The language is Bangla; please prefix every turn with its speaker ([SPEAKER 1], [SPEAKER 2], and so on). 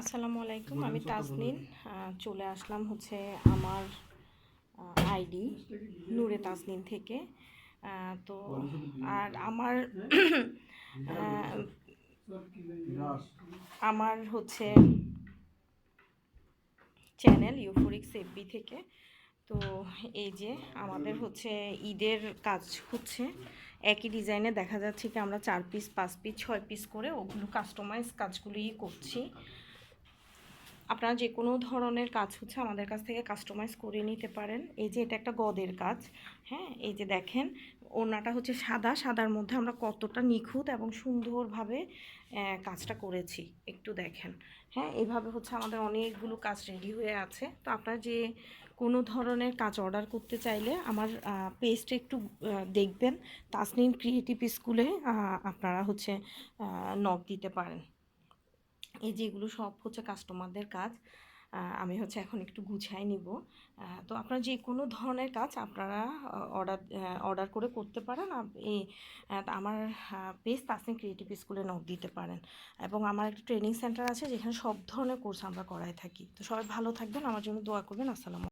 [SPEAKER 1] আসসালামু আলাইকুম আমি তাসনিন চলে আসলাম হচ্ছে আমার আইডি নূরে তাসনিন থেকে। তো আর আমার আমার হচ্ছে চ্যানেল ইউফোরিক্স এফবি থেকে। তো এই যে আমাদের হচ্ছে ঈদের কাজ হচ্ছে একই ডিজাইনে দেখা যাচ্ছে কি আমরা চার পিস পাঁচ পিস ছয় পিস করে ওগুলো কাস্টমাইজ কাজগুলোই করছি। আপনারা যে কোনো ধরনের কাজ হচ্ছে আমাদের কাছ থেকে কাস্টমাইজ করে নিতে পারেন। এই যে এটা একটা গদের কাজ হ্যাঁ? এই যে দেখেন ওনাটা হচ্ছে সাদা। সাদার মধ্যে আমরা কতটা নিখুঁত এবং সুন্দরভাবে কাজটা করেছি। একটু দেখেন হ্যাঁ? এইভাবে হচ্ছে আমাদের অনেকগুলো কাজ রেডি হয়ে আছে। তো আপনারা যে কোনো ধরনের কাজ অর্ডার করতে চাইলে আমার পেজটা একটু দেখবেন। তাসনিন ক্রিয়েটিভ স্কুলে আপনারা হচ্ছে নক দিতে পারেন। এই যেগুলো সব হচ্ছে কাস্টমারদের কাজ আমি হচ্ছে এখন একটু গুছাই নিব। তো আপনারা যে কোনো ধরনের কাজ আপনারা অর্ডার অর্ডার করে করতে পারেন। এই আমার পেজ তাসনিম ক্রিয়েটিভ স্কুলে নক দিতে পারেন। এবং আমার একটা ট্রেনিং সেন্টার আছে, যেখানে সব ধরনের কোর্স আমরা করাই থাকি। তো সবাই ভালো থাকবেন, আমার জন্য দোয়া করবেন। আসসালামু